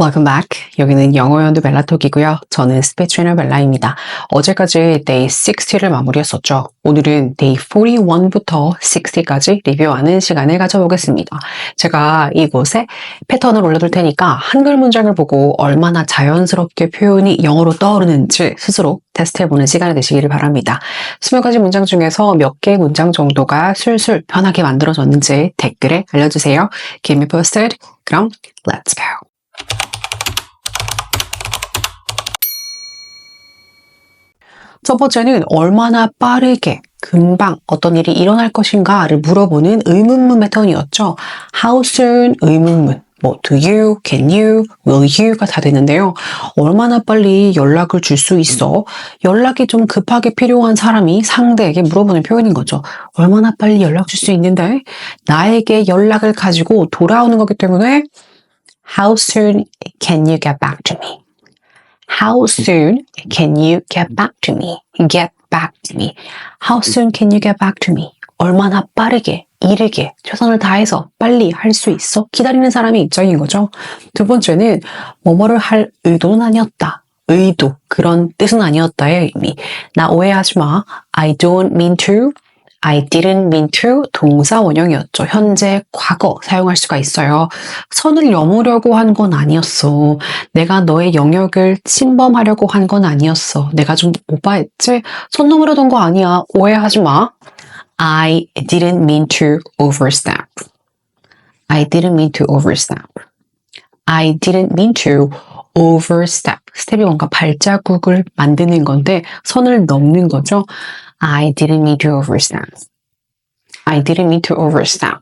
Welcome back. 여기는 영어 연두 벨라톡이고요. 저는 스피치 트레이너 벨라입니다. 어제까지 day 60를 마무리했었죠. 오늘은 day 41부터 60까지 리뷰하는 시간을 가져보겠습니다. 제가 이곳에 패턴을 올려둘 테니까 한글 문장을 보고 얼마나 자연스럽게 표현이 영어로 떠오르는지 스스로 테스트해보는 시간이 되시기를 바랍니다. 20가지 문장 중에서 몇 개의 문장 정도가 술술 편하게 만들어졌는지 댓글에 알려주세요. Keep me posted. 그럼 let's go. 첫 번째는 얼마나 빠르게 금방 어떤 일이 일어날 것인가를 물어보는 의문문 패턴이었죠. How soon 의문문. 뭐 do you, can you, will you가 다 되는데요. 얼마나 빨리 연락을 줄 수 있어? 연락이 좀 급하게 필요한 사람이 상대에게 물어보는 표현인 거죠. 얼마나 빨리 연락 줄 수 있는데 나에게 연락을 가지고 돌아오는 거기 때문에 How soon can you get back to me? How soon can you get back to me? Get back to me. How soon can you get back to me? 얼마나 빠르게, 이르게, 최선을 다해서 빨리 할 수 있어? 기다리는 사람의 입장인 거죠. 두 번째는 뭐뭐를 할 의도는 아니었다. 의도, 그런 뜻은 아니었다의 의미. 나 오해하지 마. I don't mean to. I didn't mean to 동사 원형이었죠. 현재 과거 사용할 수가 있어요. 선을 넘으려고 한 건 아니었어. 내가 너의 영역을 침범하려고 한 건 아니었어. 내가 좀 오바했지? 선 넘으려던 거 아니야. 오해하지 마. I didn't mean to overstep. I didn't mean to overstep. I didn't mean to overstep. 스텝이 뭔가 발자국을 만드는 건데 선을 넘는 거죠. I didn't mean to overstep. I didn't mean to overstep.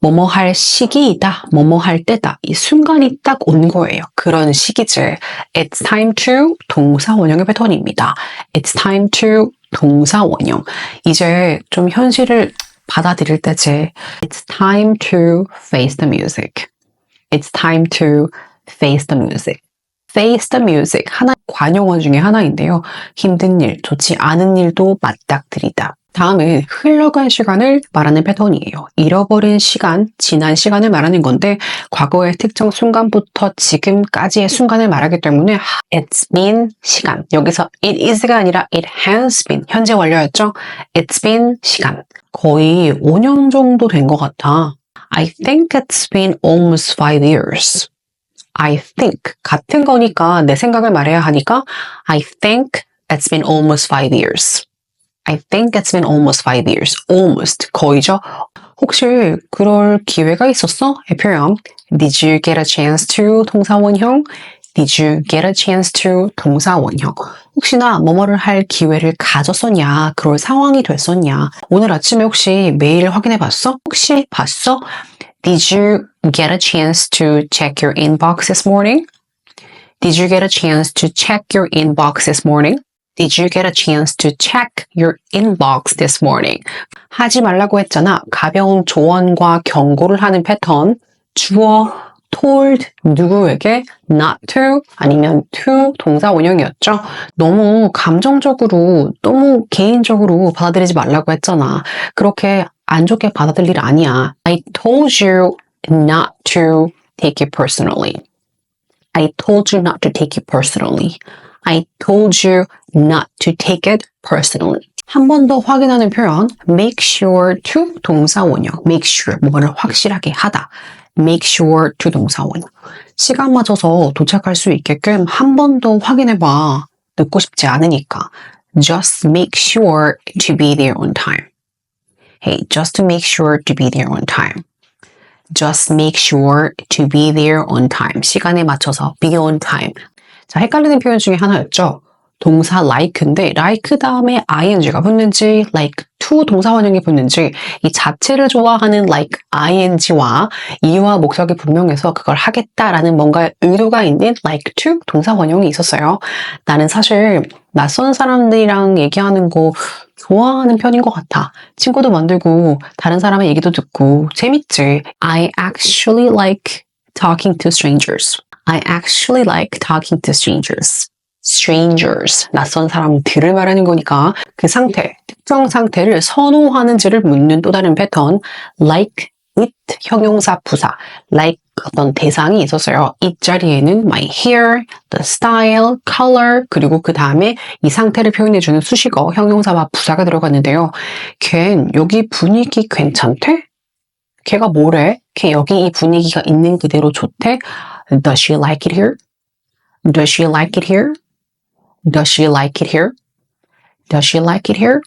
뭐뭐 할 시기이다, 뭐뭐 할 때다. 이 순간이 딱 온 거예요. 그런 시기지. It's time to 동사 원형의 패턴입니다. It's time to 동사 원형. 이제 좀 현실을 받아들일 때지. It's time to face the music. It's time to face the music. Face the music. 하나, 관용어 중에 하나인데요. 힘든 일, 좋지 않은 일도 맞닥뜨리다. 다음은 흘러간 시간을 말하는 패턴이에요. 잃어버린 시간, 지난 시간을 말하는 건데 과거의 특정 순간부터 지금까지의 순간을 말하기 때문에 it's been 시간. 여기서 it is가 아니라 it has been. 현재 완료였죠? It's been 시간. 거의 5년 정도 된 것 같아. I think it's been almost five years. I think 같은 거니까 내 생각을 말해야 하니까 I think it's been almost five years. I think it's been almost five years. Almost 거의죠. 혹시 그럴 기회가 있었어? 이 표현 Did you get a chance to 동사원형? Did you get a chance to 동사원형? 혹시나 뭐뭐를 할 기회를 가졌었냐? 그럴 상황이 됐었냐? 오늘 아침에 혹시 메일 확인해 봤어? 혹시 봤어? Did you get a chance to check your inbox this morning? Did you get a chance to check your inbox this morning? Did you get a chance to check your inbox this morning? 하지 말라고 했잖아. 가벼운 조언과 경고를 하는 패턴. 주어 told 누구에게 not to 아니면 to 동사 원형이었죠. 너무 감정적으로 너무 개인적으로 받아들이지 말라고 했잖아. 그렇게 안 좋게 받아들일 일 아니야. I told you not to take it personally. I told you not to take it personally. I told you not to take it personally. 한 번 더 확인하는 표현 make sure to 동사 원형 make sure 뭐를 확실하게 하다 make sure to 동사 원형 시간 맞춰서 도착할 수 있게끔 한 번 더 확인해봐 늦고 싶지 않으니까 just make sure to be there on time Hey, just to make sure to be there on time. Just make sure to be there on time. 시간에 맞춰서 be on time. 자, 헷갈리는 표현 중에 하나였죠. 동사 like인데 like 다음에 ing가 붙는지 like to 동사 원형이 붙는지 이 자체를 좋아하는 like ing와 이와 목적이 분명해서 그걸 하겠다라는 뭔가 의도가 있는 like to 동사 원형이 있었어요. 나는 사실 낯선 사람들이랑 얘기하는 거 좋아하는 편인 것 같아. 친구도 만들고 다른 사람의 얘기도 듣고 재밌지. I actually like talking to strangers. I actually like talking to strangers. strangers, 낯선 사람들을 말하는 거니까 그 상태, 특정 상태를 선호하는지를 묻는 또 다른 패턴 like it 형용사 부사 like 어떤 대상이 있었어요. 이 자리에는 my hair, the style, color 그리고 그 다음에 이 상태를 표현해주는 수식어 형용사와 부사가 들어갔는데요. 걘 여기 분위기 괜찮대? 걔가 뭐래? 걔 여기 이 분위기가 있는 그대로 좋대? Does she like it here? Does she like it here? Does she like it here? Does she like it here?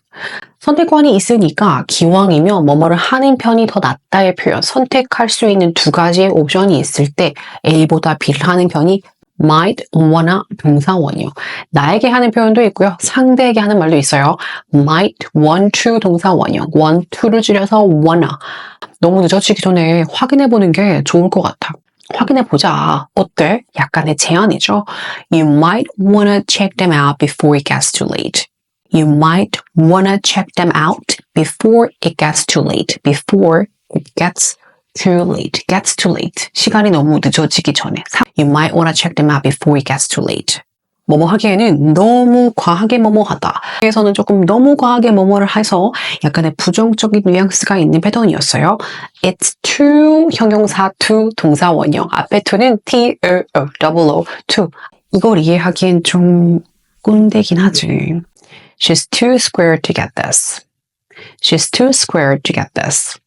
선택권이 있으니까 기왕이면 뭐뭐를 하는 편이 더 낫다의 표현 선택할 수 있는 두 가지의 옵션이 있을 때 A보다 B를 하는 편이 might, wanna 동사원이요. 나에게 하는 표현도 있고요. 상대에게 하는 말도 있어요. might, want to 동사원이요. want to를 줄여서 wanna. 너무 늦어지기 전에 확인해 보는 게 좋을 것 같아. 확인해 보자. 어때? 약간의 제안이죠. You might wanna check them out before it gets too late. You might wanna check them out before it gets too late. Before it gets too late. Gets too late. 시간이 너무 늦어지기 전에. You might wanna check them out before it gets too late. 뭐뭐 하기에는 너무 과하게 뭐뭐 하다. 에서는 조금 너무 과하게 뭐뭐를 해서 약간의 부정적인 뉘앙스가 있는 패턴이었어요. It's too 형용사 to 동사 원형. 앞에 to는 T, O, O, double O, to. 이걸 이해하기엔 좀 꼰대긴 하지. She's too square to get this. She's too square to get this.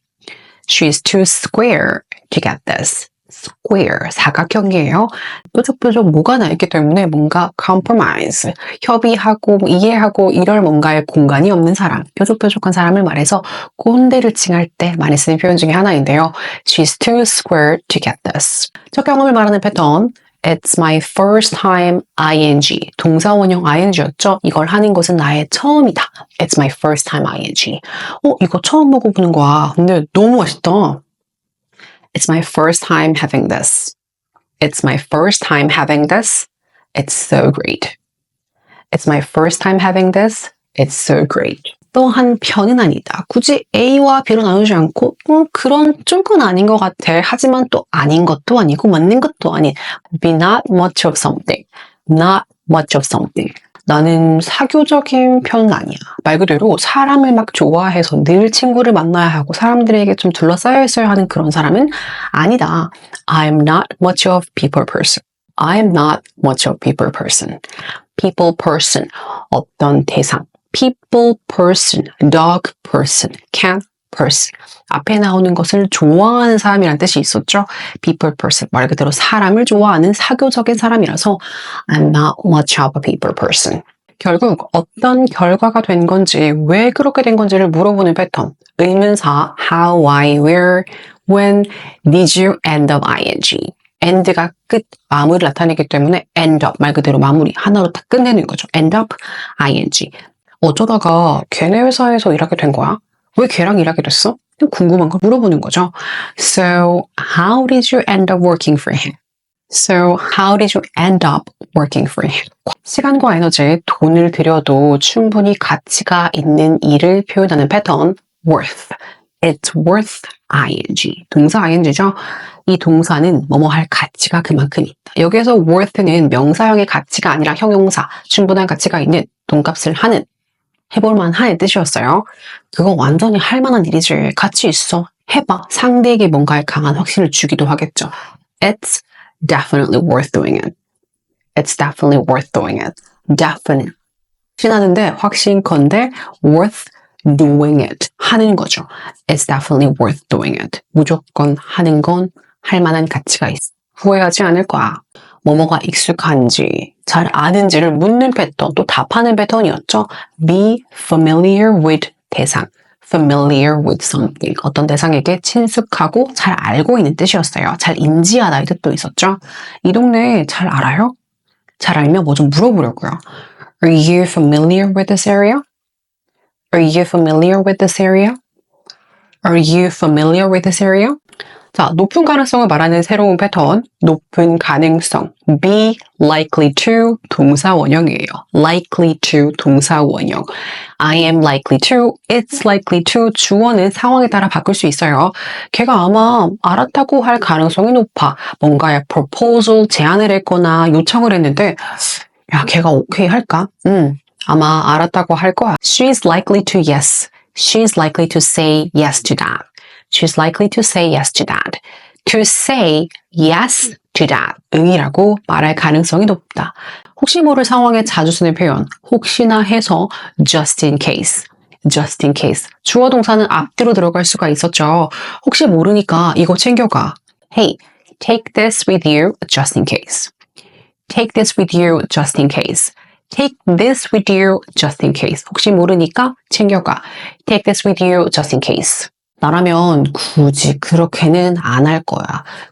She's too square to get this. square, 사각형이에요. 뾰족뾰족 뭐가 나 있기 때문에 뭔가 compromise, 협의하고 뭐 이해하고 이럴 뭔가의 공간이 없는 사람, 뾰족뾰족한 사람을 말해서 꼰대를 칭할 때 많이 쓰는 표현 중에 하나인데요. She's too square to get this. 첫 경험을 말하는 패턴, It's my first time ing. 동사원형 ing였죠? 이걸 하는 것은 나의 처음이다. It's my first time ing. 어, 이거 처음 먹어보는 거야. 근데 너무 맛있다. It's my first time having this. It's my first time having this. It's so great. It's my first time having this. It's so great. 또한 편은 아니다. 굳이 A와 B로 나누지 않고 음, 그런 쪽은 아닌 것 같아. 하지만 또 아닌 것도 아니고 맞는 것도 아닌 be not much of something. not much of something. 나는 사교적인 편은 아니야. 말 그대로 사람을 막 좋아해서 늘 친구를 만나야 하고 사람들에게 좀 둘러싸여 있어야 하는 그런 사람은 아니다. I'm not much of people person. I'm not much of people person. people person. 어떤 대상. People person, dog person, cat person. 앞에 나오는 것을 좋아하는 사람이란 뜻이 있었죠. people person. 말 그대로 사람을 좋아하는 사교적인 사람이라서 I'm not much of a people person. 결국 어떤 결과가 된 건지 왜 그렇게 된 건지를 물어보는 패턴. 의문사 how, why, where, when, did you end up ing. end가 끝, 마무리를 나타내기 때문에 end up 말 그대로 마무리 하나로 다 끝내는 거죠. end up ing. 어쩌다가 걔네 회사에서 일하게 된 거야? 왜 걔랑 일하게 됐어? 궁금한 걸 물어보는 거죠. So, how did you end up working for him? So, how did you end up working for him? 시간과 에너지, 돈을 들여도 충분히 가치가 있는 일을 표현하는 패턴, worth. It's worth ing. 동사 ing죠. 이 동사는 뭐뭐 할 가치가 그만큼 있다. 여기에서 worth는 명사형의 가치가 아니라 형용사, 충분한 가치가 있는 돈값을 하는 해볼만 한 뜻이었어요. 그거 완전히 할 만한 일이지. 가치 있어. 해봐. 상대에게 뭔가의 강한 확신을 주기도 하겠죠. It's definitely worth doing it. It's definitely worth doing it. Definitely. 확신하는데 확신건데 worth doing it. 하는 거죠. It's definitely worth doing it. 무조건 하는 건 할 만한 가치가 있어. 후회하지 않을 거야. 뭐뭐가 익숙한지, 잘 아는지를 묻는 패턴, 또 답하는 패턴이었죠. Be familiar with 대상. familiar with something. 어떤 대상에게 친숙하고 잘 알고 있는 뜻이었어요. 잘 인지하다의 뜻도 있었죠. 이 동네 잘 알아요? 잘 알면 뭐 좀 물어보려고요. Are you familiar with this area? Are you familiar with this area? Are you familiar with this area? 자, 높은 가능성을 말하는 새로운 패턴, 높은 가능성, be likely to 동사 원형이에요. likely to 동사 원형. I am likely to, it's likely to 주어는 상황에 따라 바꿀 수 있어요. 걔가 아마 알았다고 할 가능성이 높아. 뭔가의 proposal 제안을 했거나 요청을 했는데 야, 걔가 오케이 할까? 음, 아마 알았다고 할 거야. She's likely to yes. She's likely to say yes to that. She's likely to say yes to that. To say yes to that. 응이라고 말할 가능성이 높다. 혹시 모를 상황에 자주 쓰는 표현. 혹시나 해서 just in case. just in case. 주어 동사는 앞뒤로 들어갈 수가 있었죠. 혹시 모르니까 이거 챙겨가. Hey, take this with you just in case. Take this with you just in case. Take this with you just in case. 혹시 모르니까 챙겨가. Take this with you just in case. 나라면 굳이 그렇게는 안 할 거야.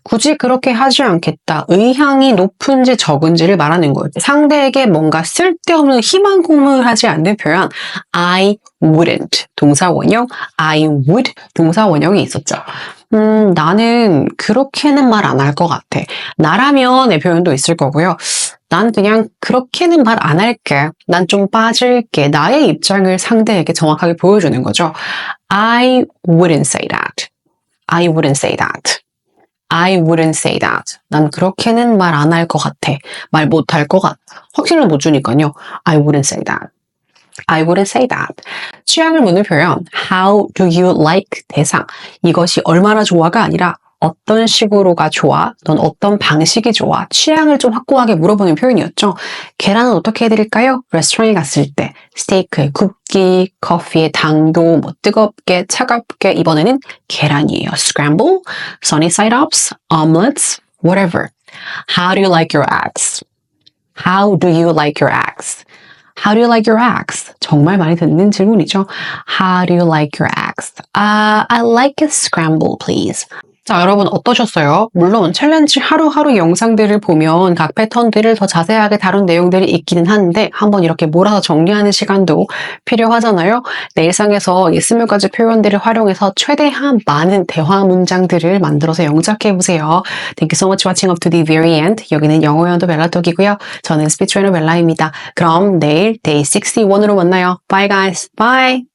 굳이 그렇게 하지 않겠다. 의향이 높은지 적은지를 말하는 거예요. 상대에게 뭔가 쓸데없는 희망 고문을 하지 않는 표현 I wouldn't 동사 원형 I would 동사 원형이 있었죠. 음, 나는 그렇게는 말 안 할 것 같아. 나라면의 표현도 있을 거고요. 난 그냥 그렇게는 말 안 할게. 난 좀 빠질게. 나의 입장을 상대에게 정확하게 보여주는 거죠. I wouldn't say that. I wouldn't say that. I wouldn't say that. 난 그렇게는 말 안 할 것 같아. 말 못 할 것 같아. 확신을 못 주니까요. I wouldn't say that. I wouldn't say that. 취향을 묻는 표현 How do you like 대상 이것이 얼마나 좋아가 아니라 어떤 식으로가 좋아? 넌 어떤 방식이 좋아? 취향을 좀 확고하게 물어보는 표현이었죠. 계란은 어떻게 해드릴까요? 레스토랑에 갔을 때 스테이크의 굽기, 커피의 당도, 뭐 뜨겁게, 차갑게 이번에는 계란이에요. Scramble, sunny side ups, omelets, whatever. How do you like your eggs? How do you like your eggs? How do you like your eggs? 정말 많이 듣는 질문이죠. How do you like your eggs? Uh, I like a scramble, please. 자, 여러분 어떠셨어요? 물론 챌린지 하루하루 영상들을 보면 각 패턴들을 더 자세하게 다룬 내용들이 있기는 한데 한번 이렇게 몰아서 정리하는 시간도 필요하잖아요. 내 일상에서 이 스물 가지 표현들을 활용해서 최대한 많은 대화 문장들을 만들어서 영작해 보세요. Thank you so much watching up to the very end. 여기는 영어 연도 벨라톡이고요. 저는 스피치 트레이너 벨라입니다. 그럼 내일 데이 61으로 만나요. Bye guys. Bye.